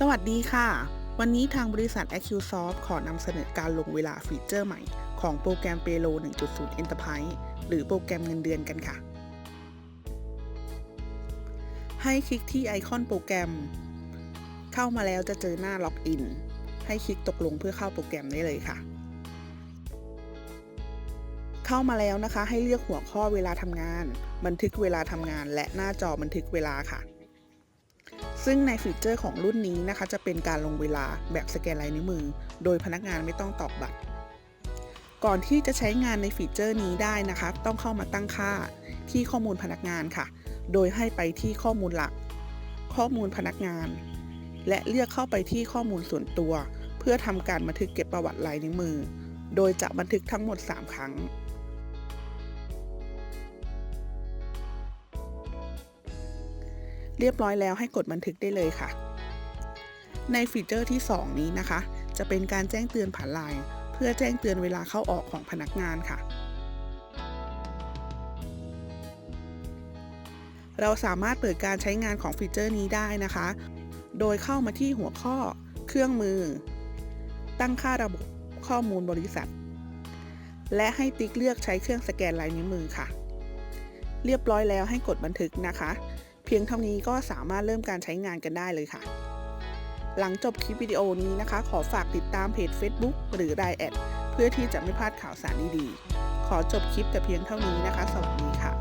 สวัสดีค่ะ วันนี้ทางบริษัท AccuSoft ขอนำเสนอการลงเวลาฟีเจอร์ใหม่ ของโปรแกรม Paylo 1.0 Enterprise หรือโปรแกรมเงินเดือนกันค่ะ ให้คลิกที่ไอคอนโปรแกรม เข้ามาแล้วจะเจอหน้าล็อกอิน ให้คลิกตกลงเพื่อเข้าโปรแกรมได้เลยค่ะ เข้ามาแล้วนะคะให้เลือกหัวข้อเวลาทำงาน บันทึกเวลาทำงาน และหน้าจอบันทึกเวลาค่ะ ซึ่งในฟีเจอร์ของรุ่นนี้นะคะ จะเป็นการลงเวลาแบบสแกนลายนิ้วมือ โดยพนักงานไม่ต้องตอกบัตร ก่อนที่จะใช้งานในฟีเจอร์นี้ได้นะคะ ต้องเข้ามาตั้งค่าที่ข้อมูลพนักงานค่ะ โดยให้ไปที่ข้อมูลหลัก ข้อมูลพนักงาน และเลือกเข้าไปที่ข้อมูลส่วนตัว เพื่อทำการบันทึกเก็บประวัติลายนิ้วมือ โดยจะบันทึกทั้งหมด 3 ครั้ง เรียบร้อยแล้วให้กดบันทึกได้เลยค่ะ ในฟีเจอร์ที่ 2 นี้นะคะ จะเป็นการแจ้งเตือนผ่านไลน์เพื่อแจ้งเตือนเวลาเข้าออกของพนักงานค่ะ เราสามารถเปิดการใช้งานของฟีเจอร์นี้ได้นะคะ โดยเข้ามาที่หัวข้อ เครื่องมือ ตั้งค่าระบบข้อมูลบริษัท และให้ติ๊กเลือกใช้เครื่องสแกนลายนิ้วมือค่ะ เรียบร้อยแล้วให้กดบันทึกนะคะ เพียงเท่านี้ก็สามารถเริ่มการใช้งานกันได้เลยค่ะ หลังจบคลิปวิดีโอนี้นะคะ ขอฝากติดตามเพจ Facebook หรือ Line แอดเพื่อที่จะไม่พลาดข่าวสารดีๆ ขอจบคลิปแต่เพียงเท่านี้นะคะ สวัสดีค่ะ